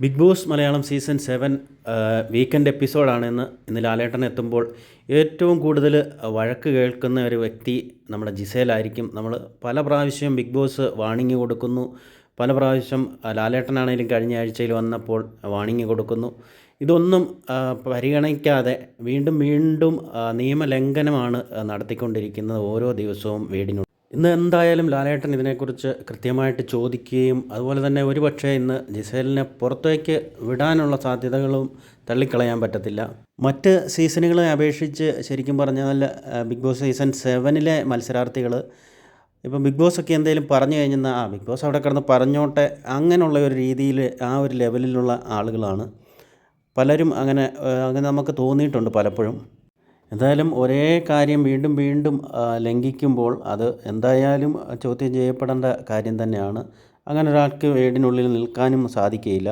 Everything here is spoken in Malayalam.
Big Boss Malayalam season seven weekend എപ്പിസോഡാണ് ഇന്ന്. ഇന്ന് ലാലേട്ടൻ എത്തുമ്പോൾ ഏറ്റവും കൂടുതൽ വഴക്ക് കേൾക്കുന്ന ഒരു വ്യക്തി നമ്മുടെ ജിസേലായിരിക്കും. നമ്മൾ പല പ്രാവശ്യം ബിഗ് ബോസ് വാണിംഗ് കൊടുക്കുന്നു. പല പ്രാവശ്യം ലാലേട്ടനാണെങ്കിലും കഴിഞ്ഞ ആഴ്ചയിൽ വന്നപ്പോൾ വാണിംഗ് കൊടുക്കുന്നു. ഇതൊന്നും പരിഗണിക്കാതെ വീണ്ടും വീണ്ടും നിയമലംഘനമാണ് നടത്തിക്കൊണ്ടിരിക്കുന്നത് ഓരോ ദിവസവും വീടിനുള്ളിൽ ഇന്ന് എന്തായാലും ലാലേട്ടൻ ഇതിനെക്കുറിച്ച് കൃത്യമായിട്ട് ചോദിക്കുകയും അതുപോലെ തന്നെ ഒരുപക്ഷെ ഇന്ന് ജിസേലിനെ പുറത്തേക്ക് വിടാനുള്ള സാധ്യതകളും തള്ളിക്കളയാൻ പറ്റത്തില്ല. മറ്റ് സീസണുകളെ അപേക്ഷിച്ച് ശരിക്കും പറഞ്ഞാൽ ബിഗ് ബോസ് സീസൺ സെവനിലെ മത്സരാർത്ഥികൾ ഇപ്പം ബിഗ് ബോസ് ഒക്കെ എന്തെങ്കിലും പറഞ്ഞു കഴിഞ്ഞാൽ ആ ബിഗ് ബോസ് അവിടെ കിടന്ന് പറഞ്ഞോട്ടെ അങ്ങനെയുള്ള ഒരു രീതിയിൽ ആ ഒരു ലെവലിലുള്ള ആളുകളാണ്. പലരും അങ്ങനെ അങ്ങനെ നമുക്ക് തോന്നിയിട്ടുണ്ട് പലപ്പോഴും. എന്തായാലും ഒരേ കാര്യം വീണ്ടും വീണ്ടും ലംഘിക്കുമ്പോൾ അത് എന്തായാലും ചോദ്യം ചെയ്യപ്പെടേണ്ട കാര്യം തന്നെയാണ്. അങ്ങനെ ഒരാൾക്ക് വീടിനുള്ളിൽ നിൽക്കാനും സാധിക്കുകയില്ല